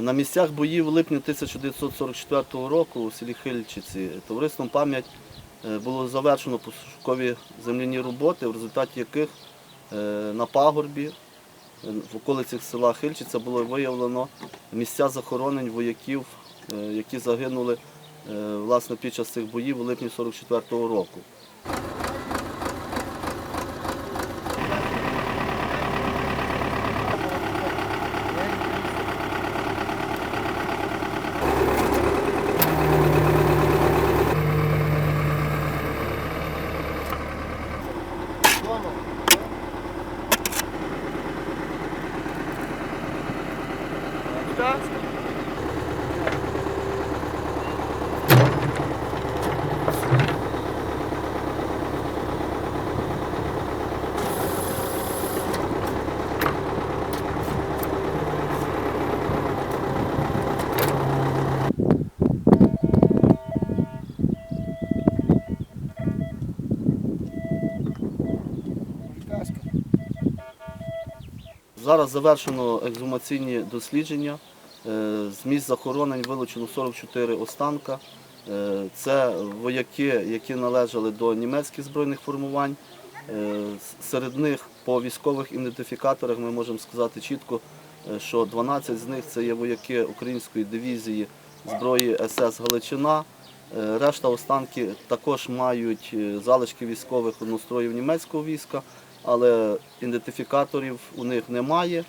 На місцях боїв в липні 1944 року у селі Хильчиці товариством пам'ять е, було завершено пошукові земляні роботи, в результаті яких е, на пагорбі е, в околицях села Хильчиця було виявлено місця захоронень вояків, які загинули власне під час цих боїв у липні 44 року. Так. Зараз завершено ексгумаційні дослідження. Е, З місць захоронень вилучено 44 останка. Е, Це вояки, які належали до німецьких збройних формувань. Е, Серед них по військових ідентифікаторах ми можемо сказати чітко, що 12 з них це є вояки української дивізії зброї СС Галичина. Решта останки також мають залишки військових одностроїв німецького війська, але ідентифікаторів у них немає.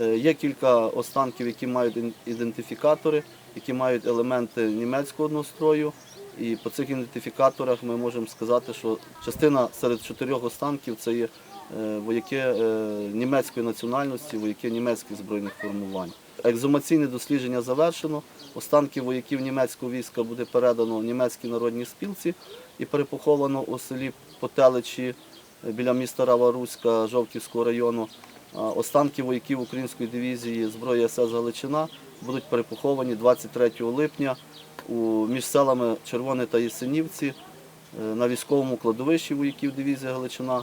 Е, Є кілька останків, які мають ідентифікатори, які мають елементи німецького однострою. І по цих ідентифікаторах ми можемо сказати, що частина серед чотирьох останків це є е, вояки е, німецької національності, вояки німецьких збройних формувань. Екзумаційне дослідження завершено. Останки вояків німецького війська буде передано німецькій народній спілці і перепоховано у селі Потеличі біля міста Рава-Руська Жовківського району. Останки вояків української дивізії зброї СС Галичина будуть перепоховані 23 липня між селами Червоне та Єсенівці е, на військовому кладовищі вояків дивізії Галичина.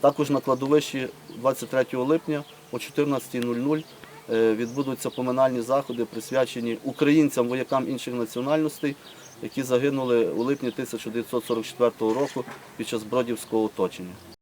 Також на кладовищі 23 липня о 14.00 е, відбудуться поминальні заходи, присвячені українцям, воякам інших національностей, які загинули у липні 1944 року під час Бродівського оточення.